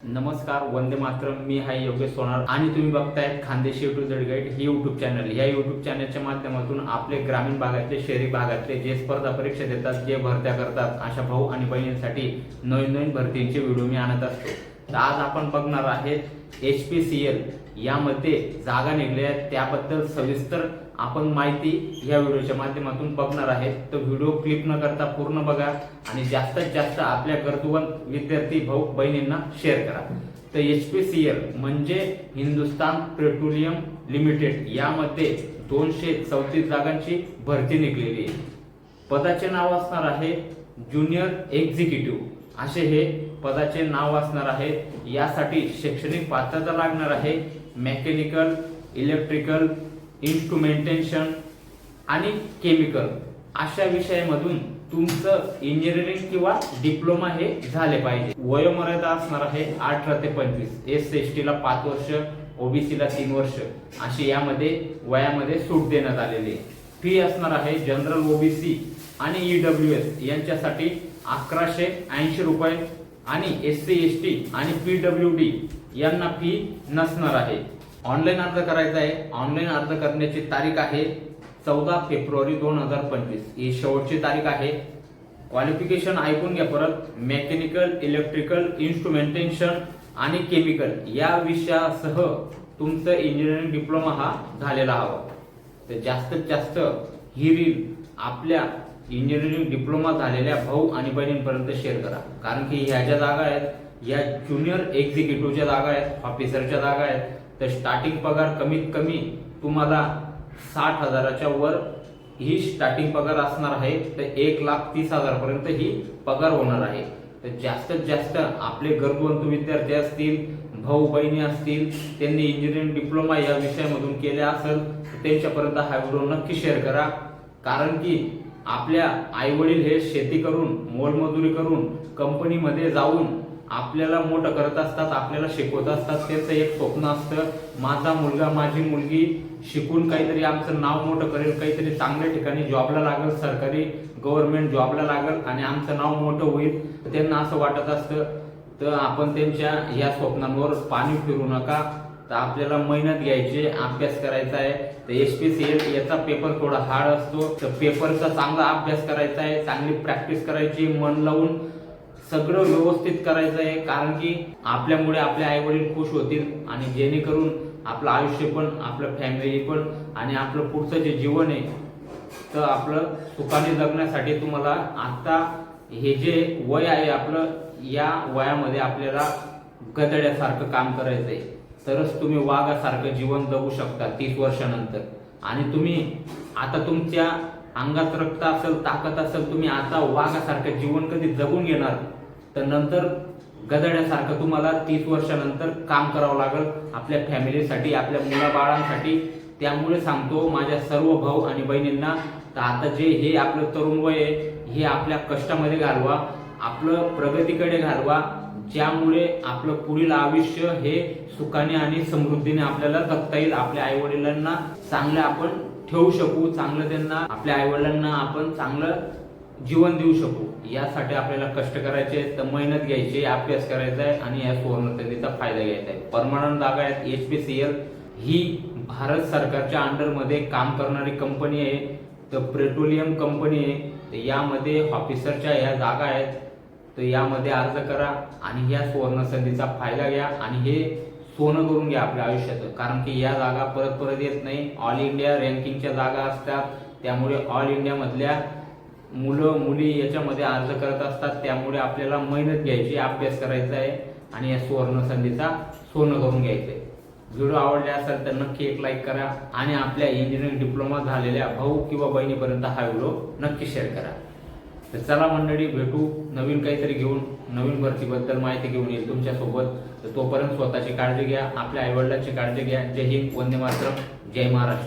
नमस्कार वंदे मातरम. मी हाय योगेश सोनार आणि तुम्ही बघतायत खानदेशी टू झेड गाईड ही युट्यूब चॅनल या युट्यूब चॅनलच्या माध्यमातून आपले ग्रामीण भागातले शहरी भागातले जे स्पर्धा परीक्षा देतात जे भरत्या करतात अशा भाऊ आणि बहिणींसाठी नवीन नवीन भरतींचे व्हिडिओ मी आणत असतो. तर आज आपण बघणार आहेत एच पी सी एल यामध्ये जागा निघल्या आहेत. त्याबद्दल सविस्तर आपण माहिती या व्हिडिओच्या माध्यमातून बघणार आहे. तर व्हिडिओ क्लिक न करता पूर्ण बघा आणि जास्तीत जास्त आपल्या गरजूवंत विद्यार्थी भाऊ बहिणींना शेअर करा. तर एच पी सी एल म्हणजे हिंदुस्तान पेट्रोलियम लिमिटेड यामध्ये दोनशे चौतीस जागांची भरती निघलेली आहे. पदाचे नाव असणार आहे ज्युनियर एक्झिक्युटिव्ह असे हे पदाचे नाव असणार आहे. यासाठी शैक्षणिक पात्रता लागणार आहे. मेकॅनिकल इलेक्ट्रिकल इन्स्ट्रुमेंटेशन आणि केमिकल अशा विषयामधून तुमचं इंजिनिअरिंग किंवा डिप्लोमा हे झाले पाहिजे. वयोमर्यादा असणार आहे अठरा ते पंचवीस. एस एस टीला पाच वर्ष ओबीसीला तीन वर्ष. अशी यामध्ये वयामध्ये सूट देण्यात आलेली आहे. फी असणार आहे जनरल ओबीसी आणि ईडब्ल्यू एस यांच्यासाठी अकराशे ऐंशी रुपये आणि एस सी एस टी आणि पी डब्ल्यू डी यांना फी नसणार आहे. ऑनलाईन अर्ज करायचा आहे. ऑनलाईन अर्ज करण्याची तारीख आहे चौदा फेब्रुवारी दोन हजार पंचवीस. ही शेवटची तारीख आहे. क्वालिफिकेशन ऐकून घ्या परत. मेकॅनिकल इलेक्ट्रिकल इन्स्ट्रुमेंटेशन आणि केमिकल या विषयासह तुमचं इंजिनिअरिंग डिप्लोमा हा झालेला हवा. तर जास्तीत जास्त ही रील आपल्या इंजिनिअरिंग डिप्लोमा झालेल्या भाऊ आणि बहिणींपर्यंत शेअर करा. कारण की ह्या ज्या जागा आहेत या ज्युनियर एक्झिक्युटिव्हच्या जागा आहेत ऑफिसरच्या जागा आहेत तर स्टार्टिंग पगार कमीत कमी तुम्हाला साठ हजाराच्या वर ही स्टार्टिंग पगार असणार आहे. तर एक लाख तीस हजारपर्यंत ही पगार होणार आहे. तर जास्तीत जास्त आपले गरजवंत विद्यार्थी असतील भाऊ बहिणी असतील त्यांनी इंजिनिअरिंग डिप्लोमा या विषयामधून केले असेल त्यांच्यापर्यंत हा व्हिडिओ नक्की शेअर करा. कारण की आपल्या आईवडील हे शेती करून मोलमजुरी करून कंपनीमध्ये जाऊन आपल्याला मोठं करत असतात आपल्याला शिकवत असतात. त्याचं एक स्वप्न असतं माझा मुलगा माझी मुलगी शिकून काहीतरी आमचं नाव मोठं करेल काहीतरी चांगल्या ठिकाणी जॉबला लागेल सरकारी गव्हर्नमेंट जॉबला लागेल आणि आमचं नाव मोठं होईल. त्यांना असं वाटत असतं तर आपण त्यांच्या या स्वप्नांवर पाणी फिरू नका. तर आपल्याला मेहनत घ्यायची अभ्यास करायचा आहे. तर एस पी सी एल याचा पेपर थोडा हार्ड असतो तर पेपरचा चांगला अभ्यास करायचा आहे चांगली प्रॅक्टिस करायची मन लावून सगळं व्यवस्थित करायचं आहे कारण की आपल्यामुळे आपले आई वडील खुश होतील आणि जेणेकरून आपलं आयुष्य पण आपलं फॅमिली पण आणि आपलं पुढचं जे जीवन आहे तर आपलं सुखाने जगण्यासाठी तुम्हाला आता हे जे वय आहे आपलं या वयामध्ये आपल्याला गदड्यासारखं काम करायचं आहे तरच तुम्ही वाघासारखं जीवन जगू शकता तीस वर्षानंतर. आणि तुम्ही आता तुमच्या अंगात रक्त असेल ताकद असेल तुम्ही आता वाघासारखं जीवन कधी जगून घेणार? तर नंतर गदड्यासारखं तुम्हाला तीस वर्षानंतर काम करावं लागेल आपल्या फॅमिलीसाठी आपल्या मुलाबाळांसाठी. त्यामुळे सांगतो माझ्या सर्व भाऊ आणि बहिणींना तर आता जे हे आपलं तरुण वय आहे हे आपल्या कष्टामध्ये घालवा आपलं प्रगतीकडे घालवा ज्यामुळे आपलं पुढील आयुष्य हे सुखाने आणि समृद्धीने आपल्याला जगता येईल आपल्या आईवडिलांना चांगलं आपण ठेवू शकू चांगलं त्यांना आपल्या आईवडिलांना आपण चांगलं जीवन देऊ शकू. यासाठी आपल्याला कष्ट करायचे तर मेहनत घ्यायची अभ्यास करायचा आहे आणि या सुवर्णसंधीचा फायदा घ्यायचा आहे. परमनंट जागा आहेत एच पी सी एल. ही भारत सरकारच्या अंडरमध्ये काम करणारी कंपनी आहे तर पेट्रोलियम कंपनी आहे. तर यामध्ये ऑफिसरच्या या जागा आहेत तर यामध्ये अर्ज करा आणि या सुवर्ण संधीचा फायदा घ्या आणि हे सोनं करून घ्या आपल्या आयुष्याचं. कारण की या जागा परत परत येत नाही. ऑल इंडिया रँकिंगच्या जागा असतात. त्यामुळे ऑल इंडियामधल्या मुलं मुली याच्यामध्ये अर्ज करत असतात. त्यामुळे आपल्याला मेहनत घ्यायची अभ्यास करायचा आहे. आणि या सुवर्ण संधीचा सोनं करून घ्यायचं आहे. व्हिडिओ आवडले असेल तर नक्की एक लाईक करा. आणि आपल्या इंजिनिअरिंग डिप्लोमा झालेल्या भाऊ किंवा बहिणीपर्यंत हा व्हिडिओ नक्की शेअर करा. तर चला मंडळी भेटू. नवीन काहीतरी घेऊन नवीन भरतीबद्दल माहिती घेऊन येईल तुमच्यासोबत. तर तोपर्यंत स्वतःची काळजी घ्या आपल्या आईवडिलांची काळजी घ्या. जय हिंद वंदे मातरम. जय महाराष्ट्र.